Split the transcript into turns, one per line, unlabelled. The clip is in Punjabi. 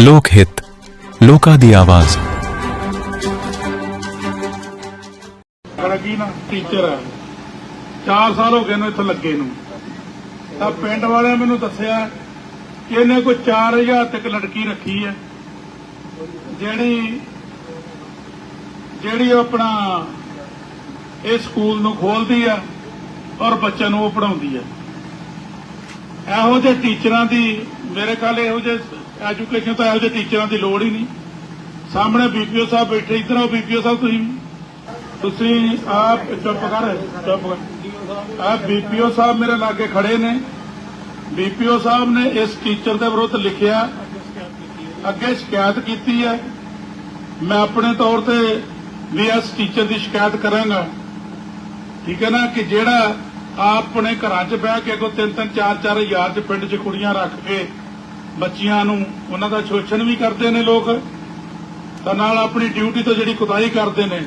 ਲੋਕ ਹਿੱਤ, ਲੋਕਾਂ ਦੀ ਆਵਾਜ਼।
ਕੀ ਨਾ ਟੀਚਰ ਹੈ। 4 ਸਾਲ ਹੋ ਗਏ ਨੇ ਇੱਥੇ ਲੱਗੇ ਨੂੰ। ਤਾਂ ਪਿੰਡ ਵਾਲਿਆਂ ਮੈਨੂੰ ਦੱਸਿਆ ਕਿ ਇਹਨੇ ਕੋਈ 4000 ਤੱਕ ਲੜਕੀ ਰੱਖੀ ਹੈ। ਜਿਹੜੀ ਜਿਹੜੀ ਉਹ ਆਪਣਾ ਇਹ ਸਕੂਲ ਨੂੰ ਖੋਲਦੀ ਆ ਔਰ ਬੱਚਿਆਂ ਨੂੰ ਉਹ ਪੜਾਉਂਦੀ ਆ ਇਹੋ ਜਿਹੇ ਟੀਚਰਾਂ ਦੀ, ਮੇਰੇ ਖਿਆਲ ਇਹੋ ਜਿਹੇ ਐਜੂਕੇਸ਼ਨ ਤਾਂ ਇਹੋ ਜਿਹੇ ਟੀਚਰਾਂ ਦੀ ਲੋੜ ਹੀ ਨਹੀਂ। ਸਾਹਮਣੇ ਬੀਪੀਓ ਸਾਹਿਬ ਬੈਠੇ, ਇਧਰ ਆਓ ਬੀਪੀਓ ਸਾਹਿਬ ਤੁਸੀਂ ਤੁਸੀਂ ਆਪ ਚੁੱਪ ਕਰ ਚੁੱਪ ਕਰ। ਆਪ ਬੀਪੀਓ ਸਾਹਿਬ ਮੇਰੇ ਲਾਗੇ ਖੜੇ ਨੇ। ਬੀਪੀਓ ਸਾਹਿਬ ਨੇ ਇਸ ਟੀਚਰ ਦੇ ਵਿਰੁੱਧ ਲਿਖਿਆ, ਅੱਗੇ ਸ਼ਿਕਾਇਤ ਕੀਤੀ ਹੈ। ਮੈਂ ਆਪਣੇ ਤੌਰ ਤੇ ਵੀ ਇਸ ਟੀਚਰ ਦੀ ਸ਼ਿਕਾਇਤ ਕਰਾਂਗਾ। ਠੀਕ ਹੈ ਨਾ, ਕਿ ਜਿਹੜਾ ਆਪਣੇ ਘਰਾਂ 'ਚ ਬਹਿ ਕੇ ਕੋ ਤਿੰਨ ਤਿੰਨ, ਚਾਰ ਚਾਰ ਹਜ਼ਾਰ 'ਚ ਪਿੰਡ 'ਚ ਕੁੜੀਆਂ ਰੱਖ ਕੇ ਬੱਚੀਆਂ ਨੂੰ ਉਹਨਾਂ ਦਾ ਸ਼ੋਸ਼ਣ ਵੀ ਕਰਦੇ ਨੇ ਲੋਕ। ਤਾਂ ਨਾਲ ਆਪਣੀ ਡਿਊਟੀ ਤੋਂ ਜਿਹੜੀ ਕੁਤਾਈ ਕਰਦੇ ਨੇ